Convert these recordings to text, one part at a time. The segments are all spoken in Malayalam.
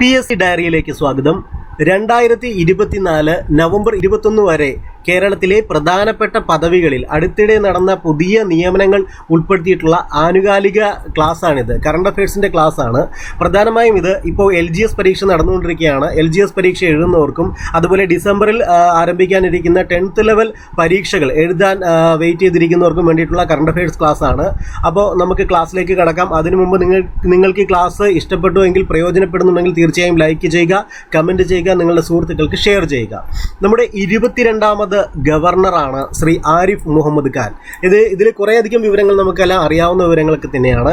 പി എസ് സി ഡയറിയിലേക്ക് സ്വാഗതം. രണ്ടായിരത്തി ഇരുപത്തിനാല് നവംബർ ഇരുപത്തൊന്ന് വരെ കേരളത്തിലെ പ്രധാനപ്പെട്ട പദവികളിൽ അടുത്തിടെ നടന്ന പുതിയ നിയമനങ്ങൾ ഉൾപ്പെടുത്തിയിട്ടുള്ള ആനുകാലിക ക്ലാസ്സാണിത്. കറണ്ട് അഫയേഴ്സിന്റെ ആണ് പ്രധാനമായും ഇത് ഇപ്പോൾ എൽ ജി എസ് പരീക്ഷ നടന്നുകൊണ്ടിരിക്കുകയാണ്. എൽ ജി എസ് പരീക്ഷ എഴുതുന്നവർക്കും അതുപോലെ ഡിസംബറിൽ ആരംഭിക്കാനിരിക്കുന്ന ടെൻത്ത് ലെവൽ പരീക്ഷകൾ എഴുതാൻ വെയിറ്റ് ചെയ്തിരിക്കുന്നവർക്കും വേണ്ടിയിട്ടുള്ള കറണ്ട് അഫയേഴ്സ് ആണ് അപ്പോൾ നമുക്ക് ക്ലാസ്സിലേക്ക് കടക്കാം. അതിനു മുമ്പ് നിങ്ങൾ നിങ്ങൾക്ക് ഈ ക്ലാസ് ഇഷ്ടപ്പെട്ടു എങ്കിൽ പ്രയോജനപ്പെടുന്നുണ്ടെങ്കിൽ തീർച്ചയായും ലൈക്ക് ചെയ്യുക കമന്റ് ചെയ്യുക നിങ്ങളുടെ സുഹൃത്തുക്കൾക്ക് ഷെയർ ചെയ്യുക. നമ്മുടെ ഇരുപത്തിരണ്ടാമത് ഗവർണറാണ് ശ്രീ ആരിഫ് മുഹമ്മദ് ഖാൻ. ഇത് ഇതിൽ കുറേയധികം വിവരങ്ങൾ നമുക്കെല്ലാം അറിയാവുന്ന വിവരങ്ങളൊക്കെ തന്നെയാണ്.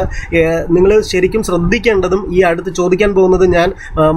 നിങ്ങൾ ശരിക്കും ശ്രദ്ധിക്കേണ്ടതും ഈ അടുത്ത് ചോദിക്കാൻ പോകുന്നത് ഞാൻ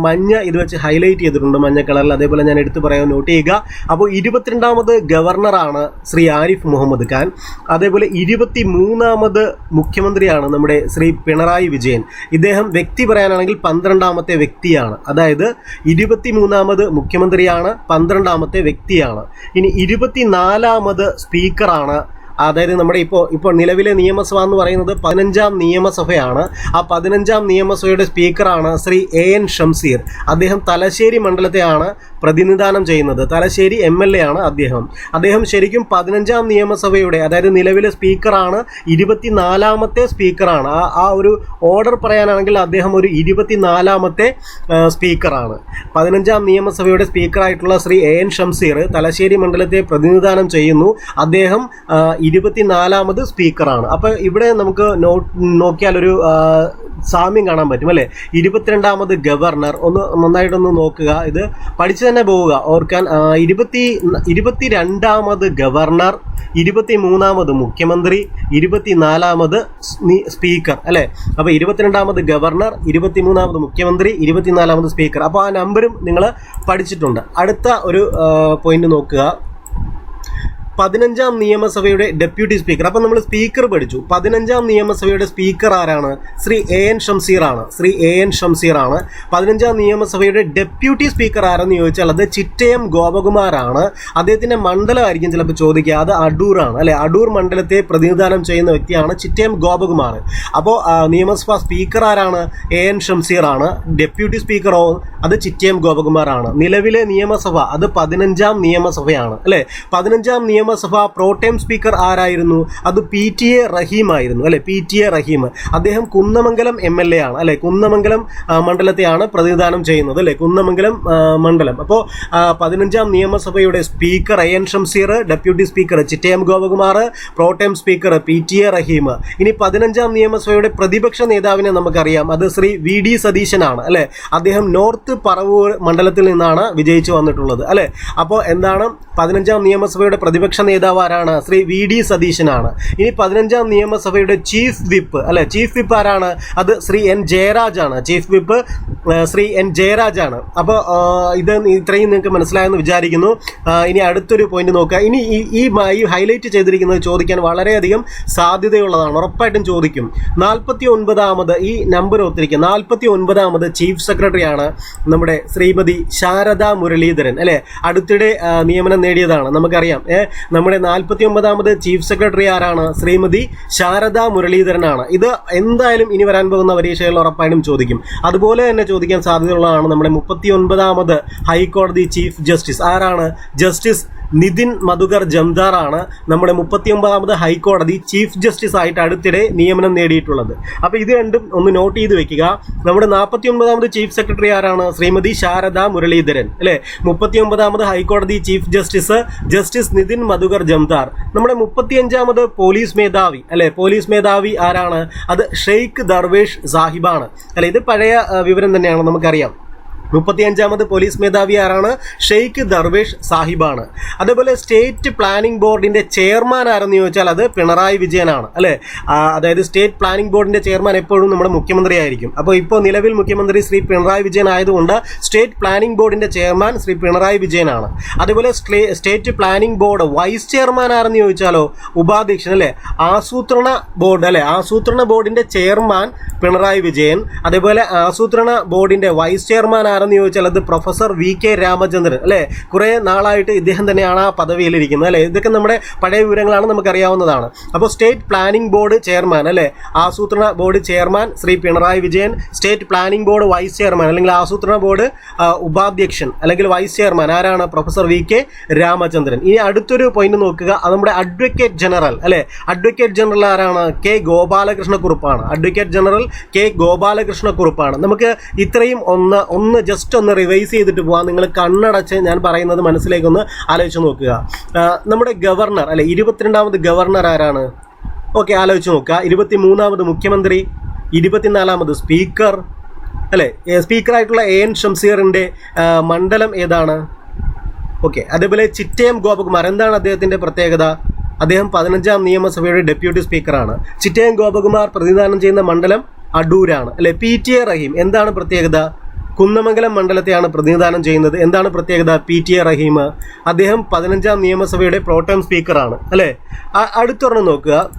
മഞ്ഞ ഇത് വെച്ച് ഹൈലൈറ്റ് ചെയ്തിട്ടുണ്ട് മഞ്ഞ കളറിൽ. അതേപോലെ ഞാൻ എടുത്തു പറയാൻ നോട്ട് ചെയ്യുക. അപ്പോൾ ഇരുപത്തിരണ്ടാമത് ഗവർണറാണ് ശ്രീ ആരിഫ് മുഹമ്മദ് ഖാൻ. അതേപോലെ ഇരുപത്തി മൂന്നാമത് മുഖ്യമന്ത്രിയാണ് നമ്മുടെ ശ്രീ പിണറായി വിജയൻ. ഇദ്ദേഹം വ്യക്തി പറയാനാണെങ്കിൽ പന്ത്രണ്ടാമത്തെ വ്യക്തിയാണ്. അതായത് ഇരുപത്തി മൂന്നാമത് മുഖ്യമന്ത്രിയാണ് പന്ത്രണ്ടാമത്തെ വ്യക്തിയാണ്. ഇനി ഇരുപത്തിനാലാമത് സ്പീക്കറാണ്. അതായത് നമ്മുടെ ഇപ്പോൾ ഇപ്പോൾ നിലവിലെ നിയമസഭ എന്ന് പറയുന്നത് പതിനഞ്ചാം നിയമസഭയാണ്. ആ പതിനഞ്ചാം നിയമസഭയുടെ സ്പീക്കറാണ് ശ്രീ എ എൻ ഷംസീർ. അദ്ദേഹം തലശ്ശേരി മണ്ഡലത്തെയാണ് പ്രതിനിധാനം ചെയ്യുന്നത്. തലശ്ശേരി എം എൽ എ ആണ് അദ്ദേഹം. അദ്ദേഹം ശരിക്കും പതിനഞ്ചാം നിയമസഭയുടെ അതായത് നിലവിലെ സ്പീക്കറാണ് ഇരുപത്തിനാലാമത്തെ സ്പീക്കറാണ് ആ ആ ഒരു ഓർഡർ പറയാനാണെങ്കിൽ അദ്ദേഹം ഒരു ഇരുപത്തിനാലാമത്തെ സ്പീക്കറാണ് പതിനഞ്ചാം നിയമസഭയുടെ സ്പീക്കറായിട്ടുള്ള ശ്രീ എ എൻ ഷംസീർ തലശ്ശേരി മണ്ഡലത്തെ പ്രതിനിധാനം ചെയ്യുന്നു. അദ്ദേഹം ഇരുപത്തിനാലാമത് സ്പീക്കറാണ് അപ്പോൾ ഇവിടെ നമുക്ക് നോ നോക്കിയാൽ ഒരു സാമ്യം കാണാൻ പറ്റും അല്ലേ? ഇരുപത്തിരണ്ടാമത് ഗവർണർ ഒന്ന് നന്നായിട്ടൊന്ന് നോക്കുക. ഇത് പഠിച്ചു തന്നെ പോവുക. ഓർക്കാൻ ഇരുപത്തി ഇരുപത്തിരണ്ടാമത് ഗവർണർ ഇരുപത്തി മൂന്നാമത് മുഖ്യമന്ത്രി ഇരുപത്തിനാലാമത് സ്പീക്കർ അല്ലേ? അപ്പോൾ ഇരുപത്തിരണ്ടാമത് ഗവർണർ ഇരുപത്തിമൂന്നാമത് മുഖ്യമന്ത്രി ഇരുപത്തിനാലാമത് സ്പീക്കർ. അപ്പോൾ ആ നമ്പരും നിങ്ങൾ പഠിച്ചിട്ടുണ്ട്. അടുത്ത ഒരു പോയിന്റ് നോക്കുക. പതിനഞ്ചാം നിയമസഭയുടെ ഡെപ്യൂട്ടി സ്പീക്കർ. അപ്പം നമ്മൾ സ്പീക്കർ പഠിച്ചു. പതിനഞ്ചാം നിയമസഭയുടെ സ്പീക്കർ ആരാണ്? ശ്രീ എ എൻ ആണ് ശ്രീ എ എൻ ആണ് പതിനഞ്ചാം നിയമസഭയുടെ ഡെപ്യൂട്ടി സ്പീക്കർ ആരെന്ന് ചോദിച്ചാൽ അത് ചിറ്റയം ഗോപകുമാറാണ് അദ്ദേഹത്തിന്റെ മണ്ഡലമായിരിക്കും ചിലപ്പോൾ ചോദിക്കുക. അത് അടൂറാണ്. അല്ലെ? അടൂർ മണ്ഡലത്തെ പ്രതിനിധാനം ചെയ്യുന്ന വ്യക്തിയാണ് ചിറ്റയം ഗോപകുമാർ. അപ്പോൾ നിയമസഭാ സ്പീക്കർ ആരാണ്? എ എൻ ആണ് ഡെപ്യൂട്ടി സ്പീക്കറോ? അത് ചിറ്റയം ഗോപകുമാറാണ് നിലവിലെ നിയമസഭ അത് പതിനഞ്ചാം നിയമസഭയാണ്. അല്ലെ? പതിനഞ്ചാം നിയമസഭ പ്രോട്ടേം സ്പീക്കർ ആരായിരുന്നു? അത് പി ടി എ റഹീമായിരുന്നു അല്ലെ? P T A Raheem. അദ്ദേഹം കുന്നമംഗലം എം എൽ എ ആണ് അല്ലെ? കുന്നമംഗലം മണ്ഡലത്തെയാണ് പ്രതിനിധാനം ചെയ്യുന്നത് അല്ലെ? കുന്നമംഗലം മണ്ഡലം. അപ്പോൾ പതിനഞ്ചാം നിയമസഭയുടെ speaker A N Shamseer deputy speaker Chittayam Gopakumar pro tem speaker P T A Raheem. ഇനി പതിനഞ്ചാം നിയമസഭയുടെ പ്രതിപക്ഷ നേതാവിനെ നമുക്കറിയാം. അത് ശ്രീ വി ഡി സതീശനാണ് അല്ലെ? അദ്ദേഹം നോർത്ത് പറവൂർ മണ്ഡലത്തിൽ നിന്നാണ് വിജയിച്ചു വന്നിട്ടുള്ളത് അല്ലെ? അപ്പോൾ എന്താണ്? പതിനഞ്ചാം നിയമസഭയുടെ പ്രതിപക്ഷ നേതാവ് ആരാണ് ശ്രീ വി ഡി സതീശനാണ്. ഇനി പതിനഞ്ചാം നിയമസഭയുടെ ചീഫ് വിപ്പ് അല്ലെ ചീഫ് വിപ്പ് ആരാണ്? അത് ശ്രീ എൻ ജയരാജ് ആണ് chief whip Shri N Jayaraj ആണ് അപ്പോൾ ഇത് ഇത്രയും നിങ്ങൾക്ക് മനസ്സിലായെന്ന് വിചാരിക്കുന്നു. ഇനി അടുത്തൊരു പോയിന്റ് നോക്കുക. ഇനി ഈ ഈ ഹൈലൈറ്റ് ചെയ്തിരിക്കുന്നത് ചോദിക്കാൻ വളരെയധികം സാധ്യതയുള്ളതാണ്. ഉറപ്പായിട്ടും ചോദിക്കും. നാൽപ്പത്തി ഒൻപതാമത് ഈ നമ്പർ ഒത്തിരിക്കുക നാൽപ്പത്തി ഒൻപതാമത് ചീഫ് സെക്രട്ടറിയാണ് നമ്മുടെ ശ്രീമതി ശാരദ മുരളീധരൻ അല്ലേ? അടുത്തിടെ നിയമനം നേടിയതാണ്. നമുക്കറിയാം. ഏ നമ്മുടെ നാൽപ്പത്തി ഒമ്പതാമത് ചീഫ് സെക്രട്ടറി ആരാണ്? ശ്രീമതി ശാരദ മുരളീധരനാണ്. ഇത് എന്തായാലും ഇനി വരാൻ പോകുന്ന പരീക്ഷകളിൽ ഉറപ്പായിട്ടും ചോദിക്കും. അതുപോലെ തന്നെ ചോദിക്കാൻ സാധ്യതയുള്ളതാണ് നമ്മുടെ മുപ്പത്തി ഒൻപതാമത് ഹൈക്കോടതി ചീഫ് ജസ്റ്റിസ്. ആരാണ്? ജസ്റ്റിസ് നിതിൻ മധുകർ ജംദാറാണ് നമ്മുടെ മുപ്പത്തിയൊമ്പതാമത് ഹൈക്കോടതി ചീഫ് ജസ്റ്റിസ് ആയിട്ട് അടുത്തിടെ നിയമനം നേടിയിട്ടുള്ളത്. അപ്പോൾ ഇത് രണ്ടും ഒന്ന് നോട്ട് ചെയ്ത് വെക്കുക. നമ്മുടെ നാൽപ്പത്തി ഒമ്പതാമത് ചീഫ് സെക്രട്ടറി ആരാണ്? ശ്രീമതി ശാരദ മുരളീധരൻ അല്ലെ? മുപ്പത്തിയൊമ്പതാമത് ഹൈക്കോടതി chief justice justice Nitin Madhukar Jamdar. നമ്മുടെ മുപ്പത്തിയഞ്ചാമത് പോലീസ് മേധാവി അല്ലേ? പോലീസ് മേധാവി ആരാണ്? അത് ഷെയ്ഖ് ദർവേഷ് സാഹിബാണ്. അല്ലെ? ഇത് പഴയ വിവരം തന്നെയാണ് നമുക്കറിയാം. മുപ്പത്തിയഞ്ചാമത് പോലീസ് മേധാവി ആരാണ്? ഷെയ്ഖ് ദർവേഷ് സാഹിബാണ്. അതേപോലെ സ്റ്റേറ്റ് പ്ലാനിംഗ് ബോർഡിന്റെ ചെയർമാൻ ആരെന്ന് ചോദിച്ചാൽ അത് പിണറായി വിജയനാണ് അല്ലേ? അതായത് സ്റ്റേറ്റ് പ്ലാനിംഗ് ബോർഡിന്റെ ചെയർമാൻ എപ്പോഴും നമ്മുടെ മുഖ്യമന്ത്രി ആയിരിക്കും. അപ്പോൾ ഇപ്പോൾ നിലവിൽ മുഖ്യമന്ത്രി ശ്രീ പിണറായി വിജയൻ ആയതുകൊണ്ട് സ്റ്റേറ്റ് പ്ലാനിംഗ് ബോർഡിന്റെ ചെയർമാൻ ശ്രീ പിണറായി വിജയനാണ്. അതുപോലെ state planning board vice chairman ആരെന്ന് ചോദിച്ചാലോ? ഉപാധ്യക്ഷൻ അല്ലെ? ആസൂത്രണ ബോർഡ് അല്ലേ? ആസൂത്രണ ബോർഡിന്റെ ചെയർമാൻ പിണറായി വിജയൻ. അതേപോലെ ആസൂത്രണ ബോർഡിന്റെ വൈസ് ചെയർമാൻ ആരെന്ന് ചോദിച്ചാൽ അത് പ്രൊഫസർ വി കെ രാമചന്ദ്രൻ അല്ലേ? കുറേ നാളായിട്ട് ഇദ്ദേഹം തന്നെയാണ് ആ പദവിയിലിരിക്കുന്നത് അല്ലേ? ഇതൊക്കെ നമ്മുടെ പഴയ വിവരങ്ങളാണ് നമുക്കറിയാവുന്നതാണ്. അപ്പോൾ സ്റ്റേറ്റ് പ്ലാനിംഗ് ബോർഡ് ചെയർമാൻ അല്ലേ? ആസൂത്രണ board chairman Shri Pinarayi Vijayan state planning board vice chairman അല്ലെങ്കിൽ ആസൂത്രണ ബോർഡ് ഉപാധ്യക്ഷൻ അല്ലെങ്കിൽ വൈസ് ചെയർമാൻ ആരാണ്? Professor V K Ramachandran. ഇനി അടുത്തൊരു പോയിന്റ് നോക്കുക അത് നമ്മുടെ അഡ്വക്കേറ്റ് ജനറൽ അല്ലേ? അഡ്വക്കേറ്റ് ജനറൽ ആരാണ്? കെ ഗോപാലകൃഷ്ണ കുറുപ്പാണ് അഡ്വക്കേറ്റ് ജനറൽ കെ ഗോപാലകൃഷ്ണ കുറുപ്പാണ് നമുക്ക് ഇത്രയും ഒന്ന് ഒന്ന് ജസ്റ്റ് ഒന്ന് റിവൈസ് ചെയ്തിട്ട് പോവാം. നിങ്ങൾ കണ്ണടച്ച് ഞാൻ പറയുന്നത് മനസ്സിലേക്കൊന്ന് ആലോചിച്ച് നോക്കുക. നമ്മുടെ ഗവർണർ അല്ലെ ഇരുപത്തിരണ്ടാമത് ഗവർണർ ആരാണ്? ഓക്കെ ആലോചിച്ച് നോക്കുക. ഇരുപത്തി മൂന്നാമത് മുഖ്യമന്ത്രി ഇരുപത്തിനാലാമത് സ്പീക്കർ അല്ലേ സ്പീക്കറായിട്ടുള്ള എ എൻ ഷംസീറിന്റെ മണ്ഡലം ഏതാണ്? ഓക്കെ അതേപോലെ ചിറ്റയം ഗോപകുമാർ. എന്താണ് അദ്ദേഹത്തിന്റെ പ്രത്യേകത? അദ്ദേഹം പതിനഞ്ചാം നിയമസഭയുടെ ഡെപ്യൂട്ടി സ്പീക്കറാണ് ചിറ്റയം ഗോപകുമാർ പ്രതിനിധാനം ചെയ്യുന്ന മണ്ഡലം അടൂരാണ്. അല്ലെ പി ടി എ റഹീം. എന്താണ് പ്രത്യേകത? കുന്നമംഗലം മണ്ഡലത്തെയാണ് പ്രതിനിധാനം ചെയ്യുന്നത്. എന്താണ് പ്രത്യേകത? P T A Raheem. അദ്ദേഹം പതിനഞ്ചാം നിയമസഭയുടെ പ്രോട്ടം സ്പീക്കറാണ്. അല്ലെ? അടുത്തൊരെണ്ണം നോക്കുക.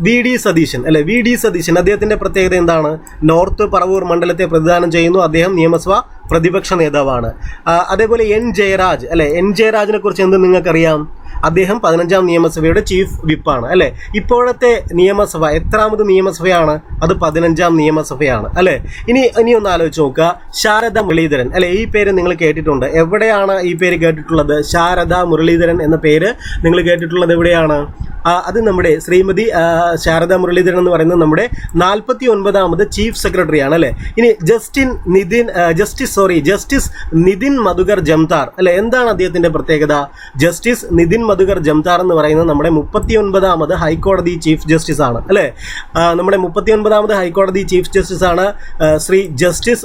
V D Satheesan. അല്ലെ? V D Satheesan. അദ്ദേഹത്തിന്റെ പ്രത്യേകത എന്താണ്? നോർത്ത് പറവൂർ മണ്ഡലത്തെ പ്രതിദാനം ചെയ്യുന്നു. അദ്ദേഹം നിയമസഭ പ്രതിപക്ഷ നേതാവാണ്. അതേപോലെ എൻ ജയരാജ്. അല്ലെ? എൻ ജയരാജിനെ കുറിച്ച് എന്ത് നിങ്ങൾക്കറിയാം? അദ്ദേഹം പതിനഞ്ചാം നിയമസഭയുടെ ചീഫ് വിപ്പാണ് അല്ലെ? ഇപ്പോഴത്തെ നിയമസഭ എത്രാമത് നിയമസഭയാണ്? അത് പതിനഞ്ചാം നിയമസഭയാണ് അല്ലെ? ഇനി ഇനി ഒന്ന് ആലോചിച്ച് നോക്കുക. ശാരദ മുരളീധരൻ അല്ലെ? ഈ പേര് നിങ്ങൾ കേട്ടിട്ടുണ്ട്. എവിടെയാണ് ഈ പേര് കേട്ടിട്ടുള്ളത്? ശാരദ മുരളീധരൻ എന്ന പേര് നിങ്ങൾ കേട്ടിട്ടുള്ളത് എവിടെയാണ്? അത് നമ്മുടെ ശ്രീമതി ശാരദ മുരളീധരൻ എന്ന് പറയുന്നത് നമ്മുടെ നാൽപ്പത്തി ഒൻപതാമത് ചീഫ് സെക്രട്ടറി ആണ് അല്ലെ? ഇനി Justin Nitin justice sorry justice Nitin Madhukar Jamdar അല്ലെ? എന്താണ് അദ്ദേഹത്തിന്റെ പ്രത്യേകത? ജസ്റ്റിസ് നിതിൻ മധുകർ ജംതാർ എന്ന് പറയുന്നത് നമ്മുടെ മുപ്പത്തി ഒൻപതാമത് ഹൈക്കോടതി ചീഫ് ജസ്റ്റിസ് ആണ് അല്ലേ? നമ്മുടെ മുപ്പത്തി ഒൻപതാമത് ഹൈക്കോടതി ചീഫ് ജസ്റ്റിസ് ആണ് ശ്രീ ജസ്റ്റിസ്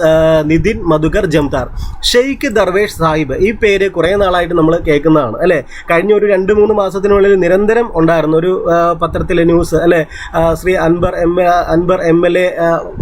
നിതിൻ മധുകർ ജംതാർ. ഷെയ്ഖ് ദർവേഷ് സാഹിബ് ഈ പേര് കുറേ നാളായിട്ട് നമ്മൾ കേൾക്കുന്നതാണ് അല്ലേ? കഴിഞ്ഞ ഒരു രണ്ട് മൂന്ന് മാസത്തിനുള്ളിൽ നിരന്തരം ഉണ്ടായിരുന്നു ഒരു പത്രത്തിലെ ന്യൂസ് അല്ലേ? Shri Anvar M Anvar M L A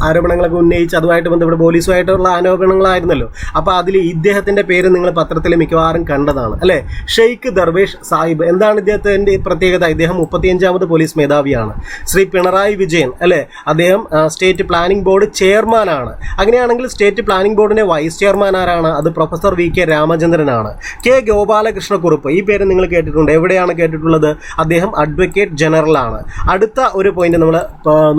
ആരോപണങ്ങളൊക്കെ ഉന്നയിച്ച് അതുമായിട്ട് ബന്ധപ്പെട്ട് പോലീസുമായിട്ടുള്ള ആരോപണങ്ങളായിരുന്നല്ലോ. അപ്പോൾ അതിൽ ഇദ്ദേഹത്തിന്റെ പേര് നിങ്ങൾ പത്രത്തിൽ മിക്കവാറും കണ്ടതാണ് അല്ലേ? ഷെയ്ഖ് ദർവേഷ് സാഹിബ് എന്താണ് ഇദ്ദേഹത്തിന്റെ പ്രത്യേകത? ഇദ്ദേഹം മുപ്പത്തിയഞ്ചാമത് പോലീസ് മേധാവിയാണ്. ശ്രീ പിണറായി വിജയൻ അല്ലെ? അദ്ദേഹം സ്റ്റേറ്റ് പ്ലാനിംഗ് ബോർഡ് ചെയർമാനാണ്. അങ്ങനെയാണെങ്കിൽ സ്റ്റേറ്റ് പ്ലാനിംഗ് ബോർഡിന്റെ വൈസ് ചെയർമാൻ ആരാണ്? അത് പ്രൊഫസർ വി കെ രാമചന്ദ്രനാണ്. കെ ഗോപാലകൃഷ്ണ കുറുപ്പ് ഈ പേര് നിങ്ങൾ കേട്ടിട്ടുണ്ട്. എവിടെയാണ് കേട്ടിട്ടുള്ളത്? അദ്ദേഹം അഡ്വക്കേറ്റ് ജനറൽ ആണ് അടുത്ത ഒരു പോയിന്റ് നമ്മൾ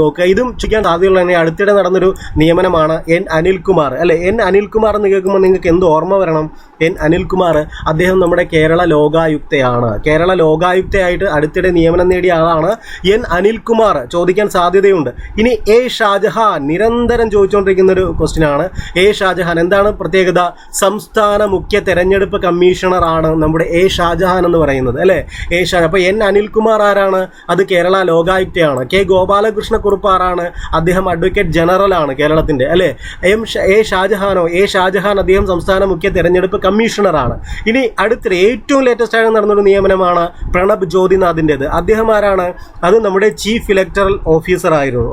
നോക്കുക. ഇതും ചിക്കാൻ സാധ്യതയുള്ള തന്നെ. അടുത്തിടെ നടന്നൊരു നിയമനമാണ് എൻ അനിൽകുമാർ അല്ലെ? എൻ അനിൽകുമാർ എന്ന് കേൾക്കുമ്പോൾ നിങ്ങൾക്ക് എന്ത് ഓർമ്മ വരണം? എൻ അനിൽകുമാർ അദ്ദേഹം നമ്മുടെ കേരള ലോകായുക്തയാണ്. കേരള ലോകായുക്തയായിട്ട് അടുത്തിടെ നിയമനം നേടിയ ആളാണ് എൻ അനിൽകുമാർ. ചോദിക്കാൻ സാധ്യതയുണ്ട്. ഇനി എ ഷാജഹാൻ നിരന്തരം ചോദിച്ചുകൊണ്ടിരിക്കുന്ന ഒരു ക്വസ്റ്റ്യൻ ആണ്. എ ഷാജഹാൻ എന്താണ് പ്രത്യേകത? സംസ്ഥാന മുഖ്യ തെരഞ്ഞെടുപ്പ് കമ്മീഷണർ ആണ് നമ്മുടെ എ ഷാജഹാൻ എന്ന് പറയുന്നത് അല്ലേ? എ ഷാജ അപ്പൊ എൻ അനിൽകുമാർ ആരാണ്? അത് കേരള ലോകായുക്തയാണ്. കെ ഗോപാലകൃഷ്ണ കുറുപ്പ് ആരാണ്? അദ്ദേഹം അഡ്വക്കേറ്റ് ജനറൽ ആണ് കേരളത്തിന്റെ അല്ലേ? എം എ ഷാജഹാനോ എ ഷാജഹാൻ അദ്ദേഹം സംസ്ഥാന മുഖ്യ തെരഞ്ഞെടുപ്പ് കമ്മീഷണറാണ്. ഇനി അടുത്തിടെ ഏറ്റവും ലേറ്റസ്റ്റ് ആയി നടന്നൊരു നിയമനമാണ് പ്രണബ് ജ്യോതിനാഥിന്റെത്. അദ്ദേഹം ആരാണ്? അത് നമ്മുടെ ചീഫ് ഇലക്ടറൽ ഓഫീസർ ആയിരുന്നു.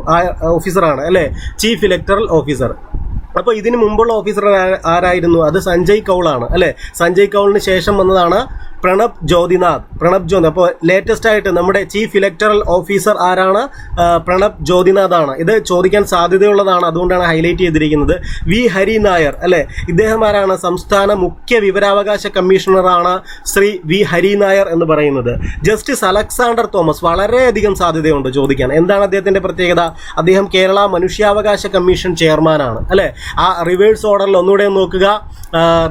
ഓഫീസറാണ് അല്ലേ? ചീഫ് ഇലക്ടറൽ ഓഫീസർ അപ്പോൾ ഇതിന് മുമ്പുള്ള ഓഫീസർ ആരായിരുന്നു? അത് സഞ്ജയ് കൗളാണ് അല്ലേ? സഞ്ജയ് കൗളിന് ശേഷം വന്നതാണ് പ്രണബ് ജ്യോതിനാഥ്. പ്രണബ് ജ്യോതി അപ്പോൾ ലേറ്റസ്റ്റ് ആയിട്ട് നമ്മുടെ ചീഫ് ഇലക്ടറൽ ഓഫീസർ ആരാണ്? പ്രണബ് ജ്യോതിനാഥ് ആണ് ഇത് ചോദിക്കാൻ സാധ്യതയുള്ളതാണ്. അതുകൊണ്ടാണ് ഹൈലൈറ്റ് ചെയ്തിരിക്കുന്നത്. വി ഹരി നായർ അല്ലെ? ഇദ്ദേഹം ആരാണ്? സംസ്ഥാന മുഖ്യ വിവരാവകാശ കമ്മീഷണറാണ് ശ്രീ വി ഹരി നായർ എന്ന് പറയുന്നത്. ജസ്റ്റിസ് അലക്സാണ്ടർ തോമസ് വളരെയധികം സാധ്യതയുണ്ട് ചോദിക്കാൻ. എന്താണ് അദ്ദേഹത്തിന്റെ പ്രത്യേകത? അദ്ദേഹം കേരള മനുഷ്യാവകാശ കമ്മീഷൻ ചെയർമാനാണ് അല്ലെ? ആ റിവേഴ്സ് ഓർഡറിൽ ഒന്നുകൂടെ ഒന്ന് നോക്കുക.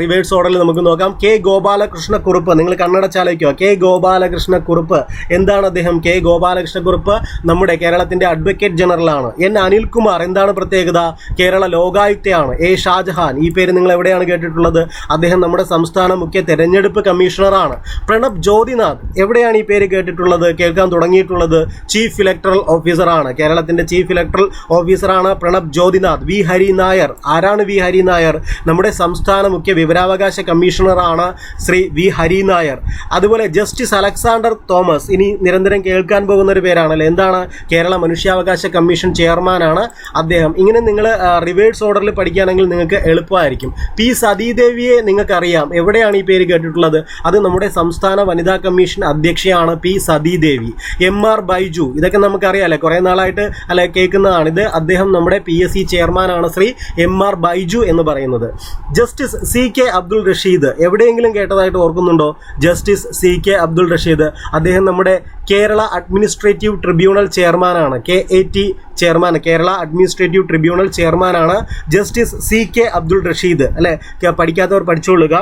റിവേഴ്സ് ഓർഡറിൽ നമുക്ക് നോക്കാം. കെ ഗോപാലകൃഷ്ണ കുറുപ്പ് നിങ്ങൾ കണ്ണടച്ചാലോചിക്കുക കെ ഗോപാലകൃഷ്ണ കുറുപ്പ് എന്താണ് അദ്ദേഹം? കെ ഗോപാലകൃഷ്ണ കുറുപ്പ് നമ്മുടെ കേരളത്തിന്റെ അഡ്വക്കേറ്റ് ജനറൽ ആണ്. എൻ അനിൽകുമാർ എന്താണ് പ്രത്യേകത? കേരള ലോകായുക്തയാണ്. എ ഷാജഹാൻ ഈ പേര് നിങ്ങൾ എവിടെയാണ് കേട്ടിട്ടുള്ളത്? അദ്ദേഹം നമ്മുടെ സംസ്ഥാന മുഖ്യ തെരഞ്ഞെടുപ്പ് കമ്മീഷണറാണ് പ്രണബ് ജ്യോതിനാഥ് എവിടെയാണ് ഈ പേര് കേട്ടിട്ടുള്ളത്? കേൾക്കാൻ തുടങ്ങിയിട്ടുള്ളത് ചീഫ് ഇലക്ട്രൽ ഓഫീസറാണ് കേരളത്തിന്റെ ചീഫ് ഇലക്ട്രൽ ഓഫീസറാണ് പ്രണബ് ജ്യോതിനാഥ്. വി. ഹരി നായർ. ആരാണ് വി. ഹരി നായർ? നമ്മുടെ സംസ്ഥാന മുഖ്യ വിവരാവകാശ കമ്മീഷണറാണ് ശ്രീ വി. ഹരി നായർ. നായർ അതുപോലെ ജസ്റ്റിസ് അലക്സാണ്ടർ തോമസ് ഇനി നിരന്തരം കേൾക്കാൻ പോകുന്ന ഒരു പേരാണല്ലോ? എന്താണ്? കേരള മനുഷ്യാവകാശ കമ്മീഷൻ ചെയർമാനാണ് അദ്ദേഹം. ഇങ്ങനെ നിങ്ങൾ റിവേഴ്സ് ഓർഡറിൽ പഠിക്കുകയാണെങ്കിൽ നിങ്ങൾക്ക് എളുപ്പമായിരിക്കും. പി. സതീദേവിയെ നിങ്ങൾക്കറിയാം. എവിടെയാണ് ഈ പേര് കേട്ടിട്ടുള്ളത്? അത് നമ്മുടെ സംസ്ഥാന വനിതാ commission അധ്യക്ഷയാണ് P. Sathidevi. M. R. Baiju. ഇതൊക്കെ നമുക്കറിയാമല്ലേ കുറേ നാളായിട്ട് അല്ലെ കേൾക്കുന്നതാണ്. ഇത് അദ്ദേഹം നമ്മുടെ പി. എസ്. സി. ചെയർമാനാണ് ശ്രീ എം. ആർ. ബൈജു എന്ന് പറയുന്നത്. Justice C. K. Abdul Rasheed. എവിടെയെങ്കിലും കേട്ടതായിട്ട് ഓർക്കുന്നുണ്ടോ? Justice C K Abdul Rasheed. അദ്ദേഹം നമ്മുടെ കേരള അഡ്മിനിസ്ട്രേറ്റീവ് ട്രിബ്യൂണൽ ചെയർമാനാണ്. K A T chairman Kerala administrative tribunal ചെയർമാനാണ് justice C K Abdul Rasheed. അല്ലെ? പഠിക്കാത്തവർ പഠിച്ചുകൊള്ളുക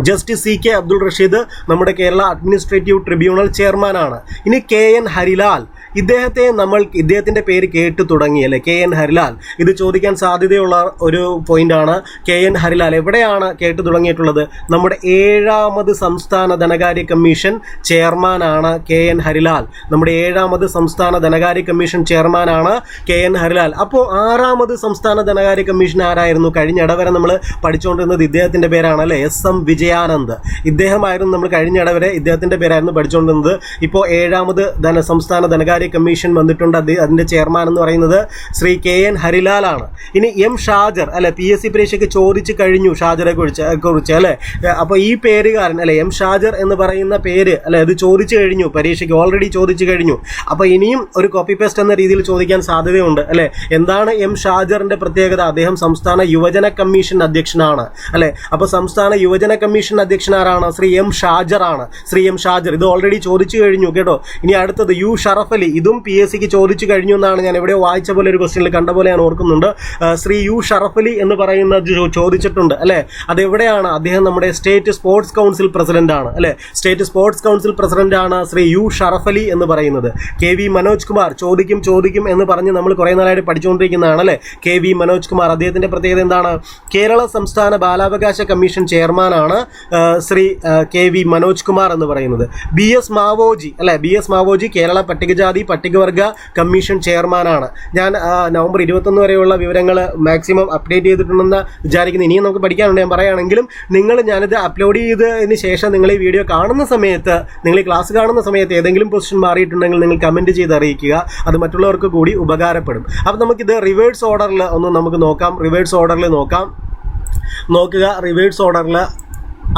justice C K Abdul Rasheed നമ്മുടെ കേരള അഡ്മിനിസ്ട്രേറ്റീവ് ട്രിബ്യൂണൽ ചെയർമാനാണ്. ഇനി കെ എൻ ഹരിലാൽ. ഇദ്ദേഹത്തെ നമ്മൾ ഇദ്ദേഹത്തിന്റെ പേര് കേട്ടു തുടങ്ങി അല്ലേ? K N Harilal. ഇത് ചോദിക്കാൻ സാധ്യതയുള്ള ഒരു പോയിന്റാണ് കെ എൻ ഹരിലാൽ എവിടെയാണ് കേട്ടു തുടങ്ങിയിട്ടുള്ളത്? നമ്മുടെ ഏഴാമത് സംസ്ഥാന ധനകാര്യ കമ്മീഷൻ ചെയർമാനാണ് കെ എൻ ഹരിലാൽ. നമ്മുടെ ഏഴാമത് സംസ്ഥാന ധനകാര്യ കമ്മീഷൻ ചെയർമാനാണ് കെ എൻ ഹരിലാൽ. അപ്പോൾ ആറാമത് സംസ്ഥാന ധനകാര്യ കമ്മീഷൻ ആരായിരുന്നു? കഴിഞ്ഞ ഇടവരെ നമ്മൾ പഠിച്ചുകൊണ്ടിരുന്നത് ഇദ്ദേഹത്തിന്റെ പേരാണ് അല്ലേ? S M Vijayanand. ഇദ്ദേഹമായിരുന്നു നമ്മൾ കഴിഞ്ഞ ഇടവരെ ഇദ്ദേഹത്തിന്റെ പേരായിരുന്നു പഠിച്ചുകൊണ്ടിരുന്നത് ഇപ്പോൾ ഏഴാമത് ധന സംസ്ഥാന ധനകാര്യ കമ്മീഷൻ വന്നിട്ടുണ്ട്. അത് അതിന്റെ ചെയർമാൻ എന്ന് പറയുന്നത് ശ്രീ കെ എൻ ഹരിലാലാണ് ഇനി എം ഷാജർ അല്ലെ പി എസ് സി പരീക്ഷയ്ക്ക് ചോദിച്ചു കഴിഞ്ഞു ഷാജറെ കുറിച്ച് കുറിച്ച് അല്ലെ? അപ്പോൾ ഈ പേരുകാരൻ അല്ലെ എം ഷാജർ എന്ന് പറയുന്ന പേര് അല്ലെ അത് ചോദിച്ചു കഴിഞ്ഞു പരീക്ഷയ്ക്ക് ഓൾറെഡി ചോദിച്ചു കഴിഞ്ഞു. അപ്പോൾ ഇനിയും ഒരു കോപ്പി പേസ്റ്റ് എന്ന രീതിയിൽ ചോദിക്കാൻ സാധ്യതയുണ്ട് അല്ലെ? എന്താണ് എം ഷാജറിന്റെ പ്രത്യേകത? അദ്ദേഹം സംസ്ഥാന യുവജന കമ്മീഷൻ അധ്യക്ഷനാണ് അല്ലെ? അപ്പോൾ സംസ്ഥാന യുവജന കമ്മീഷൻ അധ്യക്ഷൻ ആരാണ് ശ്രീ എം ഷാജർ ആണ്. ശ്രീ എം ഷാജർ ഇത് ഓൾറെഡി ചോദിച്ചു കഴിഞ്ഞു കേട്ടോ. ഇനി അടുത്തത് യു ഷറഫ് അലി. ഇതും പി എസ് സിക്ക് ചോദിച്ചു കഴിഞ്ഞു എന്നാണ് ഞാൻ എവിടെയോ വായിച്ച പോലെ ഒരു ക്വസ്റ്റ്യനിൽ കണ്ട പോലെ ഞാൻ ഓർക്കുന്നുണ്ട് ശ്രീ യു ഷറഫലി എന്ന് പറയുന്ന ചോദിച്ചിട്ടുണ്ട് അല്ലെ? അതെവിടെയാണ് അദ്ദേഹം നമ്മുടെ സ്റ്റേറ്റ് സ്പോർട്സ് കൗൺസിൽ പ്രസിഡന്റ് ആണ് അല്ലെ? സ്റ്റേറ്റ് സ്പോർട്സ് കൗൺസിൽ പ്രസിഡന്റ് ആണ് ശ്രീ യു ഷറഫലി എന്ന് പറയുന്നത്. കെ വി മനോജ് കുമാർ ചോദിക്കും ചോദിക്കും എന്ന് പറഞ്ഞ് നമ്മൾ കുറേ നാളായിട്ട് പഠിച്ചുകൊണ്ടിരിക്കുന്നതാണ് അല്ലെ? കെ വി മനോജ് കുമാർ അദ്ദേഹത്തിന്റെ പ്രത്യേകത എന്താണ്? കേരള സംസ്ഥാന ബാലാവകാശ കമ്മീഷൻ ചെയർമാനാണ് ശ്രീ കെ വി മനോജ് കുമാർ എന്ന് പറയുന്നത്. ബി എസ് മാവോജി അല്ലെ? ബി എസ് മാവോജി കേരള പട്ടികജാതി പട്ടികവർഗ കമ്മീഷൻ ചെയർമാനാണ്. ഞാൻ നവംബർ ഇരുപത്തൊന്ന് വരെയുള്ള വിവരങ്ങൾ മാക്സിമം അപ്ഡേറ്റ് ചെയ്തിട്ടുണ്ടെന്ന് വിചാരിക്കുന്നു. ഇനിയും നമുക്ക് പഠിക്കാനുണ്ട്. ഞാൻ പറയുകയാണെങ്കിലും നിങ്ങൾ ഞാനിത് അപ്ലോഡ് ചെയ്തതിന് ശേഷം നിങ്ങൾ ഈ വീഡിയോ കാണുന്ന സമയത്ത് നിങ്ങൾ ഈ ക്ലാസ് കാണുന്ന സമയത്ത് ഏതെങ്കിലും പൊസിഷൻ മാറിയിട്ടുണ്ടെങ്കിൽ നിങ്ങൾ കമന്റ് ചെയ്ത് അറിയിക്കുക. അത് മറ്റുള്ളവർക്ക് കൂടി ഉപകാരപ്പെടും. അപ്പോൾ നമുക്കിത് റിവേഴ്സ് ഓർഡറിൽ ഒന്ന് നമുക്ക് നോക്കാം. റിവേഴ്സ് ഓർഡറിൽ നോക്കാം. നോക്കുക. റിവേഴ്സ് ഓർഡറിൽ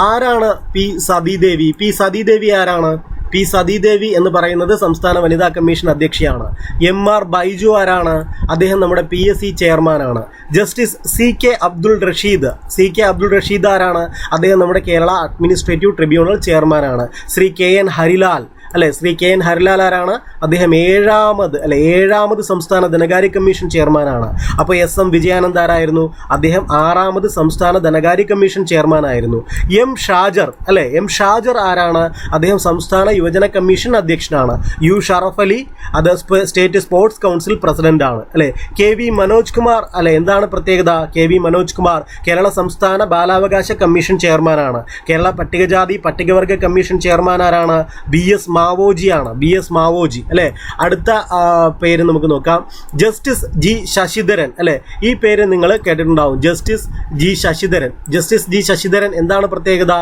ആരാണ് പി സതീദേവി? പി സതീദേവി ആരാണ്? പി സതീദേവി എന്ന് പറയുന്നത് സംസ്ഥാന വനിതാ കമ്മീഷൻ അധ്യക്ഷയാണ്. എം ആർ ബൈജു ആരാണ്? അദ്ദേഹം നമ്മുടെ പി എസ് സി ചെയർമാനാണ്. Justice C K Abdul Rasheed. C K Abdul Rasheed ആരാണ്? അദ്ദേഹം നമ്മുടെ കേരള അഡ്മിനിസ്ട്രേറ്റീവ് ട്രിബ്യൂണൽ ചെയർമാനാണ്. Shri K N Harilal. അല്ലെ? ശ്രീ കെ എൻ ഹരിലാൽ ആരാണ്? അദ്ദേഹം ഏഴാമത് അല്ലെ ഏഴാമത് സംസ്ഥാന ധനകാര്യ കമ്മീഷൻ ചെയർമാനാണ് അപ്പോൾ എസ് എം വിജയാനന്ദ് ആരായിരുന്നു? അദ്ദേഹം ആറാമത് സംസ്ഥാന ധനകാര്യ കമ്മീഷൻ ചെയർമാനായിരുന്നു എം ഷാജർ അല്ലെ? എം ഷാജർ ആരാണ്? അദ്ദേഹം സംസ്ഥാന യുവജന കമ്മീഷൻ അധ്യക്ഷനാണ്. യു ഷറഫ് അലി അത് സ്റ്റേറ്റ് സ്പോർട്സ് കൗൺസിൽ പ്രസിഡന്റ് ആണ് അല്ലെ? കെ വി മനോജ് കുമാർ അല്ലെ? എന്താണ് പ്രത്യേകത? കെ വി മനോജ് കുമാർ കേരള സംസ്ഥാന ബാലാവകാശ കമ്മീഷൻ ചെയർമാനാണ് കേരള പട്ടികജാതി പട്ടികവർഗ കമ്മീഷൻ ചെയർമാൻ ആരാണ്? ബി എസ് മാവോജിയാണ് ബി എസ് മാവോജി അല്ലെ? അടുത്ത പേര് നമുക്ക് നോക്കാം. ജസ്റ്റിസ് ജി ശശിധരൻ അല്ലെ? ഈ പേര് നിങ്ങൾ കേട്ടിട്ടുണ്ടാവും. Justice G Sasidharan. Justice G Sasidharan എന്താണ് പ്രത്യേകത?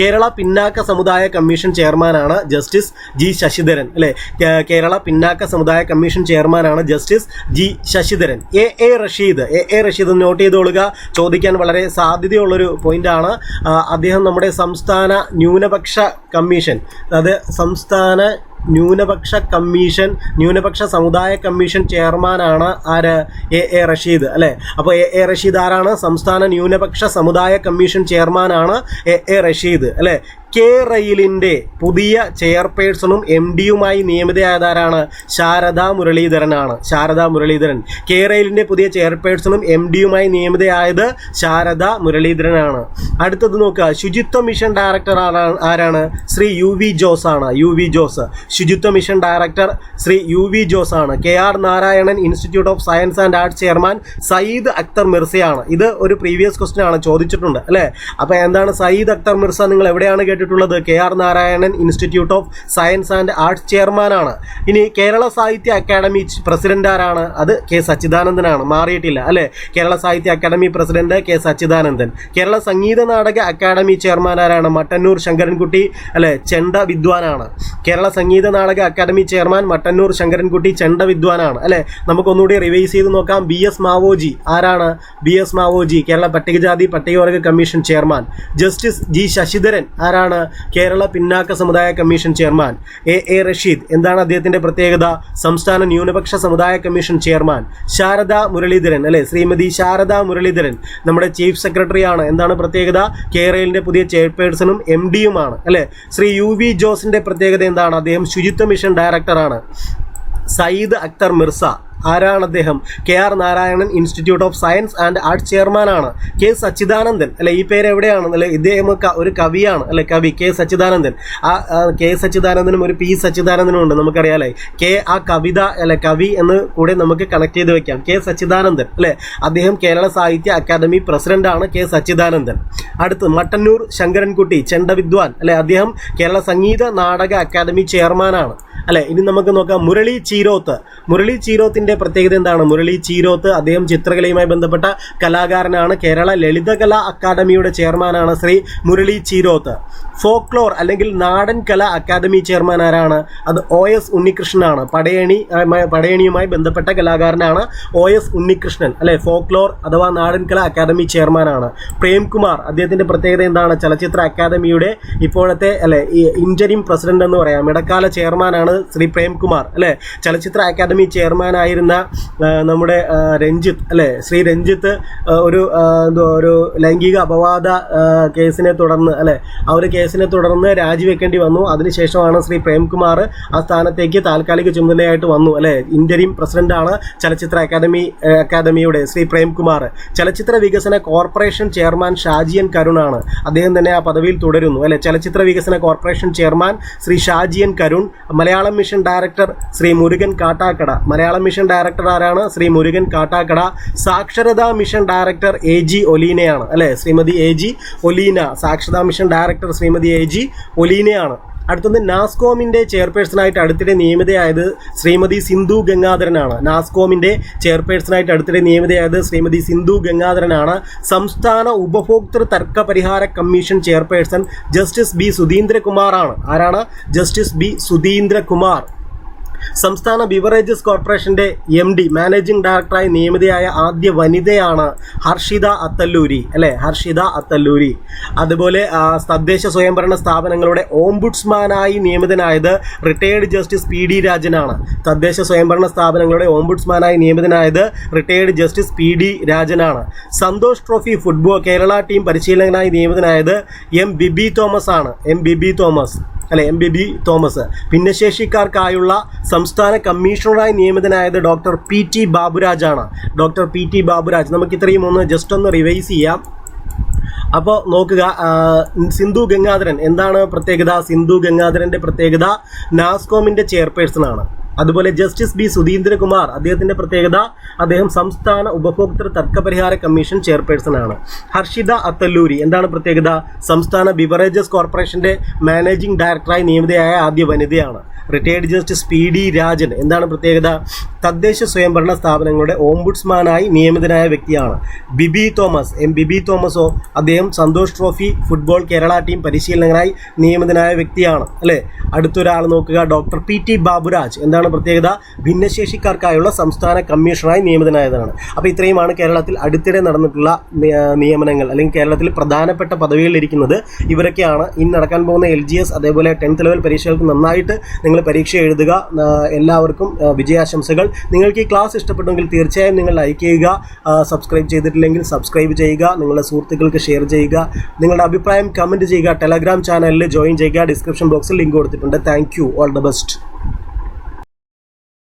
കേരള പിന്നാക്ക സമുദായ കമ്മീഷൻ ചെയർമാനാണ് ജസ്റ്റിസ് ജി ശശിധരൻ അല്ലെ? കേരള പിന്നാക്ക സമുദായ കമ്മീഷൻ ചെയർമാനാണ് justice G Sasidharan. A A Rasheed A A Rasheed note ചെയ്തോളുക ചോദിക്കാൻ വളരെ സാധ്യതയുള്ളൊരു പോയിന്റാണ് അദ്ദേഹം നമ്മുടെ സംസ്ഥാന ന്യൂനപക്ഷ കമ്മീഷൻ അതായത് സംസ്ഥാന ന്യൂനപക്ഷ കമ്മീഷൻ ന്യൂനപക്ഷ സമുദായ കമ്മീഷൻ ചെയർമാനാണ് ആര്? എ. എ. റഷീദ് അല്ലേ? അപ്പോൾ എ. എ. റഷീദ് ആരാണ്? സംസ്ഥാന ന്യൂനപക്ഷ സമുദായ കമ്മീഷൻ ചെയർമാനാണ് എ. എ. റഷീദ് അല്ലെ? കെ റെയിലിന്റെ പുതിയ ചെയർപേഴ്സണും എം ഡിയുമായി നിയമിതയായതാരാണ് ശാരദ മുരളീധരനാണ്. ശാരദ മുരളീധരൻ. കെ റെയിലിന്റെ പുതിയ ചെയർപേഴ്സണും എം ഡിയുമായി നിയമിതയായത് ശാരദ മുരളീധരനാണ്. അടുത്തത് നോക്കുക. ശുചിത്വ മിഷൻ ഡയറക്ടർ ആരാ- ആരാണ്? ശ്രീ യു വി ജോസ് ആണ്. U V Jose. ശുചിത്വ mission director Shri U V Jose ആണ്. K R Narayanan institute of science and arts chairman Syed Akhtar മിർസയാണ്. ഇത് ഒരു പ്രീവിയസ് ക്വസ്റ്റ്യൻ ആണ്. ചോദിച്ചിട്ടുണ്ട്. അല്ലേ? അപ്പോൾ എന്താണ് സയ്യിദ് അക്തർ മിർസ? നിങ്ങൾ എവിടെയാണ് കേട്ടിട്ടുള്ളത്? നിയമിക്കപ്പെട്ടിട്ടുള്ളത് K R Narayanan institute of science and arts ചെയർമാനാണ്. ഇനി കേരള സാഹിത്യ അക്കാദമി പ്രസിഡന്റ് ആരാണ് അത് കെ സച്ചിദാനന്ദനാണ്. മാറിയിട്ടില്ല അല്ലെ? Kerala Sahitya Akademi president K Sachidanandan. Kerala Sangeetha Nataka Akademi chairman ആരാണ് മട്ടന്നൂർ ശങ്കരൻകുട്ടി അല്ലെ? ചെണ്ട വിദ്വാനാണ്. കേരള സംഗീത നാടക അക്കാദമി ചെയർമാൻ മട്ടന്നൂർ ശങ്കരൻകുട്ടി ചെണ്ട വിദ്വാനാണ് അല്ലെ? നമുക്കൊന്നുകൂടി റിവൈസ് ചെയ്ത് നോക്കാം. ബി എസ് മാവോജി ആരാണ്? ബി എസ് മാവോജി കേരള പട്ടികജാതി പട്ടികവർഗ commission chairman. Justice G Sasidharan ആരാണ്? കേരള പിന്നാക്ക സമുദായ commission chairman A A Rasheed. എന്താണ് അദ്ദേഹത്തിന്റെ പ്രത്യേകത? സംസ്ഥാന ന്യൂനപക്ഷ സമുദായ കമ്മീഷൻ ചെയർമാൻ ശാരദ മുരളീധരൻ അല്ലെ? ശ്രീമതി ശാരദ മുരളീധരൻ നമ്മുടെ ചീഫ് സെക്രട്ടറി ആണ്. എന്താണ് പ്രത്യേകത? കേരളിന്റെ പുതിയ ചെയർപേഴ്സണും എം ഡിയുമാണ് അല്ലെ? ശ്രീ യു വി ജോസിന്റെ പ്രത്യേകത എന്താണ്? അദ്ദേഹം ശുചിത്വ മിഷൻ ഡയറക്ടറാണ്. സയ്യിദ് അക്തർ മിർസ ആരാണ് അദ്ദേഹം? K R Narayanan institute of science and arts ചെയർമാനാണ്. കെ സച്ചിദാനന്ദൻ. അല്ലെ ഈ പേര് എവിടെയാണ്? അല്ലെ ഇദ്ദേഹം ഒരു കവിയാണ്. അല്ലെ കവി കെ സച്ചിദാനന്ദൻ. ആ കെ സച്ചിദാനന്ദനും ഒരു പി സച്ചിദാനന്ദനും ഉണ്ട് നമുക്കറിയാലേ. കെ ആ കവിത അല്ലെ കവി എന്ന് കൂടെ നമുക്ക് കണക്ട് ചെയ്ത് വെക്കാം. കെ സച്ചിദാനന്ദൻ. അല്ലെ അദ്ദേഹം കേരള സാഹിത്യ അക്കാദമി പ്രസിഡന്റ് ആണ് കെ സച്ചിദാനന്ദൻ. അടുത്ത് മട്ടന്നൂർ ശങ്കരൻകുട്ടി ചെണ്ട വിദ്വാൻ. അല്ലെ അദ്ദേഹം കേരള സംഗീത നാടക അക്കാദമി ചെയർമാനാണ്. അല്ലെ ഇനി നമുക്ക് നോക്കാം. മുരളി ചീരോത്ത്. മുരളി ചീരോത്തിന്റെ പ്രത്യേകത എന്താണ്? മുരളി ചീരോത്ത് അദ്ദേഹം ചിത്രകലയുമായി ബന്ധപ്പെട്ട കലാകാരനാണ്. കേരള ലളിതകലാ അക്കാദമിയുടെ ചെയർമാനാണ് ശ്രീ മുരളി ചീരോത്ത്. ഫോക്ലോർ അല്ലെങ്കിൽ നാടൻ കല അക്കാദമി ചെയർമാൻ ആരാണ്? അത് ഒ എസ് ഉണ്ണികൃഷ്ണനാണ്. പടയണി പടയണിയുമായി ബന്ധപ്പെട്ട കലാകാരനാണ് ഒ എസ് ഉണ്ണികൃഷ്ണൻ. അല്ലെ? ഫോക്ലോർ അഥവാ നാടൻ കല അക്കാദമി ചെയർമാനാണ്. പ്രേംകുമാർ അദ്ദേഹത്തിന്റെ പ്രത്യേകത എന്താണ്? ചലച്ചിത്ര അക്കാദമിയുടെ ഇപ്പോഴത്തെ അല്ലെ ഇന്റരിം പ്രസിഡന്റ് എന്ന് പറയാം. ഇടക്കാല ചെയർമാനാണ് ശ്രീ പ്രേംകുമാർ. അല്ലെ? ചലച്ചിത്ര അക്കാദമി ചെയർമാനായിരുന്ന ആ, നമ്മുടെ രഞ്ജിത്ത് അല്ലെ? ശ്രീ രഞ്ജിത്ത് ഒരു എന്തോ ഒരു ലൈംഗിക അപവാദ കേസിനെ തുടർന്ന് അല്ലെ? ആ ഒരു കേസിനെ തുടർന്ന് രാജിവെക്കേണ്ടി വന്നു. അതിനുശേഷമാണ് ശ്രീ പ്രേംകുമാർ ആ സ്ഥാനത്തേക്ക് താൽക്കാലിക ചുമതലയായിട്ട് വന്നു അല്ലെ? ഇന്റരിം പ്രസിഡന്റാണ് ചലച്ചിത്ര അക്കാദമി അക്കാദമിയുടെ ശ്രീ പ്രേംകുമാർ. ചലച്ചിത്ര വികസന കോർപ്പറേഷൻ ചെയർമാൻ ഷാജിയൻ കരുണാണ്. അദ്ദേഹം തന്നെ ആ പദവിയിൽ തുടരുന്നു അല്ലെ? ചലച്ചിത്ര വികസന corporation chairman Shri Shaji N Karun. Malayalam mission director Shri Murukan Kattakada. Malayalam mission director ആരാണ്? ശ്രീ മുരുകൻ കാട്ടാക്കട. സാക്ഷരതാ മിഷൻ ഡയറക്ടർ എ ജി ഒലീനയാണ്. അല്ലേ? Shrimati A G Olina. സാക്ഷരതാ mission director Shrimati A G ഒലീനയാണ്. അടുത്തത് നാസ്കോമിന്റെ ചെയർപേഴ്സണായിട്ട് അടുത്തിടെ നിയമിതയായത് ശ്രീമതി സിന്ധു ഗംഗാധരനാണ്. നാസ്കോമിന്റെ ചെയർപേഴ്സണായിട്ട് അടുത്തിടെ നിയമിതയായത് ശ്രീമതി സിന്ധു ഗംഗാധരനാണ്. സംസ്ഥാന ഉപഭോക്തൃ തർക്ക പരിഹാര കമ്മീഷൻ ചെയർപേഴ്സൺ ജസ്റ്റിസ് ബി സുധീന്ദ്രകുമാറാണ്. ആരാണ്? Justice B Sudheendrakumar. സംസ്ഥാന ബിവറേജസ് കോർപ്പറേഷന്റെ എം ഡി മാനേജിംഗ് ഡയറക്ടറായി നിയമിതയായ ആദ്യ വനിതയാണ് ഹർഷിത അത്തല്ലൂരി അല്ലെ? ഹർഷിത അത്തല്ലൂരി. അതുപോലെ തദ്ദേശ സ്വയംഭരണ സ്ഥാപനങ്ങളുടെ ഓംബുഡ്സ്മാനായി നിയമിതനായത് റിട്ടയേർഡ് ജസ്റ്റിസ് പി ഡി രാജനാണ്. തദ്ദേശ സ്വയംഭരണ സ്ഥാപനങ്ങളുടെ ഓംബുഡ്സ്മാനായി നിയമിതനായത് retired justice P D രാജനാണ്. Santosh trophy football Kerala team പരിശീലകനായി നിയമിതനായത് എം ബിബി തോമസ് ആണ് എം ബിബി തോമസ്. അല്ലെ എം ബി ബി തോമസ്. ഭിന്നശേഷിക്കാർക്കായുള്ള സംസ്ഥാന കമ്മീഷണറായി നിയമിതനായത് ഡോക്ടർ പി ടി ബാബുരാജാണ്. ഡോക്ടർ പി ടി ബാബുരാജ് നമുക്ക് ഇത്രയും ഒന്ന് ജസ്റ്റ് ഒന്ന് റിവൈസ് ചെയ്യാം. അപ്പോൾ നോക്കുക സിന്ധു ഗംഗാധരൻ. എന്താണ് പ്രത്യേകത? സിന്ധു ഗംഗാധരന്റെ പ്രത്യേകത നാസ്കോമിന്റെ ചെയർപേഴ്സൺ ആണ് അതുപോലെ ജസ്റ്റിസ് ബി സുധീന്ദ്രകുമാർ അദ്ദേഹത്തിന്റെ പ്രത്യേകത അദ്ദേഹം സംസ്ഥാന ഉപഭോക്തൃ തർക്കപരിഹാര കമ്മീഷൻ ചെയർപേഴ്സൺ ആണ് ഹർഷിത അത്തല്ലൂരി എന്താണ് പ്രത്യേകത? സംസ്ഥാന ബിവറേജസ് കോർപ്പറേഷന്റെ മാനേജിംഗ് ഡയറക്ടറായി നിയമിതയായ ആദ്യ വനിതയാണ്. Retired justice P D Rajan എന്താണ് പ്രത്യേകത? തദ്ദേശ സ്വയംഭരണ സ്ഥാപനങ്ങളുടെ ഓംബുഡ്സ്മാനായി നിയമിതനായ വ്യക്തിയാണ് ബിബി തോമസ്. എം ബിബി തോമസോ അദ്ദേഹം Santosh trophy football Kerala team പരിശീലകനായി നിയമിതനായ വ്യക്തിയാണ്. അല്ലേ? അടുത്തൊരാൾ നോക്കുക ഡോക്ടർ പി ടി ബാബുരാജ്. എന്താണ് പ്രത്യേകത? ഭിന്നശേഷിക്കാർക്കായുള്ള സംസ്ഥാന കമ്മീഷണറായി നിയമിതനായതാണ്. അപ്പോൾ ഇത്രയുമാണ് കേരളത്തിൽ അടുത്തിടെ നടന്നിട്ടുള്ള നിയമനങ്ങൾ അല്ലെങ്കിൽ കേരളത്തിൽ പ്രധാനപ്പെട്ട പദവികളിലിരിക്കുന്നത് ഇവരൊക്കെയാണ്. ഇന്ന് നടക്കാൻ പോകുന്ന എൽ ജി എസ് അതേപോലെ ടെൻത്ത് ലെവൽ പരീക്ഷകൾക്ക് നന്നായിട്ട് നിങ്ങൾ പരീക്ഷ എഴുതുക എല്ലാവർക്കും വിജയാശംസകൾ. നിങ്ങൾക്ക് ഈ ക്ലാസ് ഇഷ്ടപ്പെട്ടെങ്കിൽ തീർച്ചയായും നിങ്ങൾ ലൈക്ക് ചെയ്യുക സബ്സ്ക്രൈബ് ചെയ്തിട്ടില്ലെങ്കിൽ സബ്സ്ക്രൈബ് ചെയ്യുക നിങ്ങളുടെ സുഹൃത്തുക്കൾക്ക് ഷെയർ ചെയ്യുക നിങ്ങളുടെ അഭിപ്രായം കമന്റ് ചെയ്യുക ടെലഗ്രാം ചാനലിൽ ജോയിൻ ചെയ്യുക ഡിസ്ക്രിപ്ഷൻ ബോക്സിൽ ലിങ്ക് കൊടുത്തിട്ടുണ്ട്. Thank all the best